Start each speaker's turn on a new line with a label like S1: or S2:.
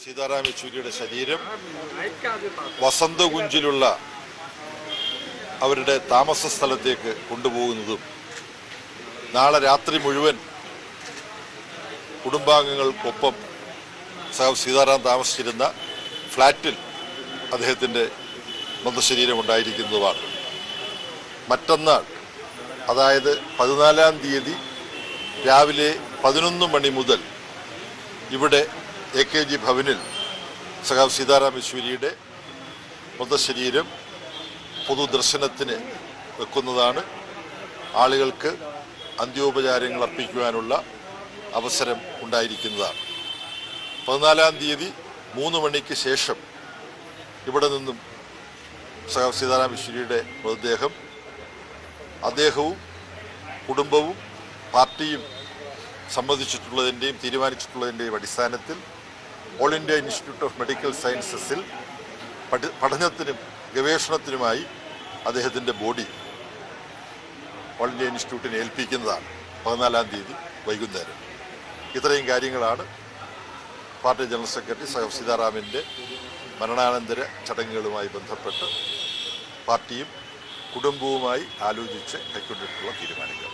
S1: സീതാറാം യെച്ചൂരിയുടെ ശരീരം വസന്തകുഞ്ചിലുള്ള അവരുടെ താമസ സ്ഥലത്തേക്ക് കൊണ്ടുപോകുന്നതും നാളെ രാത്രി മുഴുവൻ കുടുംബാംഗങ്ങൾക്കൊപ്പം സഹ സീതാറാം താമസിച്ചിരുന്ന ഫ്ലാറ്റിൽ അദ്ദേഹത്തിന്റെ മൃതശരീരം ഉണ്ടായിരിക്കുന്നതുമാണ്. മറ്റന്നാൾ അതായത് പതിനാലാം തീയതി രാവിലെ പതിനൊന്ന് മണി മുതൽ ഇവിടെ എ കെ ജി ഭവനിൽ സഖാവ് സീതാറാം യെച്ചൂരിയുടെ മൃതശരീരം പൊതുദർശനത്തിന് വെക്കുന്നതാണ്. ആളുകൾക്ക് അന്ത്യോപചാരങ്ങൾ അർപ്പിക്കുവാനുള്ള അവസരം ഉണ്ടായിരിക്കുന്നതാണ്. പതിനാലാം തീയതി മൂന്ന് മണിക്ക് ശേഷം ഇവിടെ നിന്നും സഖാവ് സീതാറാം യെച്ചൂരിയുടെ മൃതദേഹം അദ്ദേഹവും കുടുംബവും പാർട്ടിയും സമ്മതിച്ചിട്ടുള്ളതിന്റെയും തീരുമാനിച്ചിട്ടുള്ളതിന്റെയും അടിസ്ഥാനത്തിൽ all India institute of medical സയൻസസിൽ പഠി പഠനത്തിനും ഗവേഷണത്തിനുമായി അദ്ദേഹത്തിന്റെ ബോഡി ഓൾ ഇന്ത്യ ഇൻസ്റ്റിറ്റ്യൂട്ടിനെ ഏൽപ്പിക്കുന്നതാണ്. പതിനാലാം തീയതി വൈകുന്നേരം. ഇത്രയും കാര്യങ്ങളാണ് പാർട്ടി ജനറൽ സെക്രട്ടറി സഹ സീതാറാമിന്റെ മരണാനന്തര ചടങ്ങുകളുമായി ബന്ധപ്പെട്ട് പാർട്ടിയും കുടുംബവുമായി ആലോചിച്ച് കൈക്കൊണ്ടിട്ടുള്ള തീരുമാനങ്ങൾ.